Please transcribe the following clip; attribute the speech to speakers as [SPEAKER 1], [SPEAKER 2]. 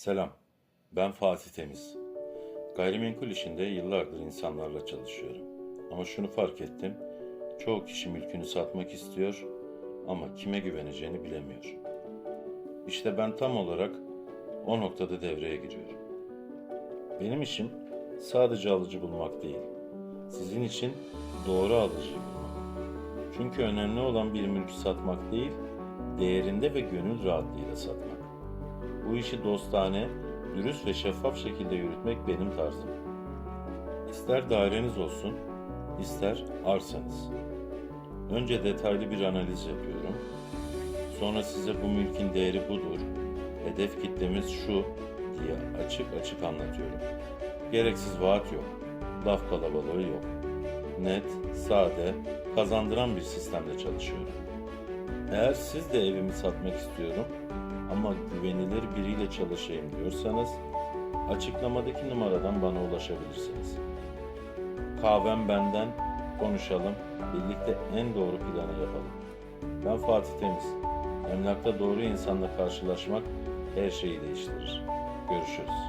[SPEAKER 1] Selam, ben Fatih Temiz. Gayrimenkul işinde yıllardır insanlarla çalışıyorum. Ama şunu fark ettim, çoğu kişi mülkünü satmak istiyor ama kime güveneceğini bilemiyor. İşte ben tam olarak o noktada devreye giriyorum. Benim işim sadece alıcı bulmak değil, sizin için doğru alıcıyı bulmak. Çünkü önemli olan bir mülkü satmak değil, değerinde ve gönül rahatlığıyla satmak. Bu işi dostane, dürüst ve şeffaf şekilde yürütmek benim tarzım. İster daireniz olsun, ister arsanız. Önce detaylı bir analiz yapıyorum. Sonra size bu mülkün değeri budur, hedef kitlemiz şu diye açık açık anlatıyorum. Gereksiz vaat yok, laf kalabalığı yok. Net, sade, kazandıran bir sistemde çalışıyorum. Eğer siz de evimi satmak istiyorum ama güvenilir biriyle çalışayım diyorsanız açıklamadaki numaradan bana ulaşabilirsiniz. Kahvem benden, konuşalım, birlikte en doğru planı yapalım. Ben Fatih Temiz. Emlakta doğru insanla karşılaşmak her şeyi değiştirir. Görüşürüz.